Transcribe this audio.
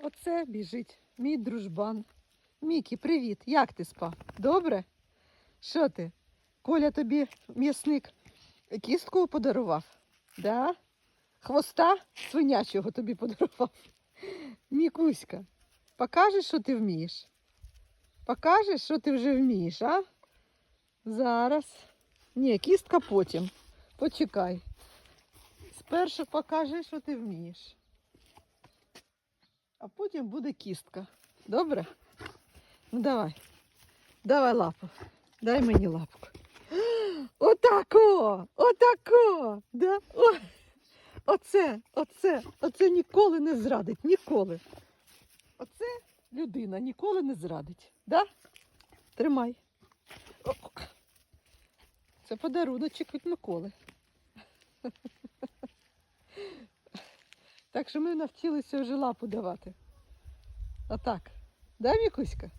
Оце біжить мій дружбан. Мікі, привіт. Як ти спав? Добре? Що ти? Коля тобі м'ясник кістку подарував? Да? Хвоста свинячого тобі подарував. Мікуська, покажеш, що ти вмієш? Покажеш, що ти вже вмієш, а? Зараз. Ні, кістка потім. Почекай. Спершу покажи, що ти вмієш. А потім буде кістка. Добре? Ну давай. Давай лапу. Дай мені лапку. Отако! Отако! Да? О, оце, оце, оце ніколи не зрадить. Ніколи. Оце людина ніколи не зрадить. Да? Тримай. Це подаруночок від Миколи. Так що ми навчилися вже лапу давати. Отак. Да, Мікуська?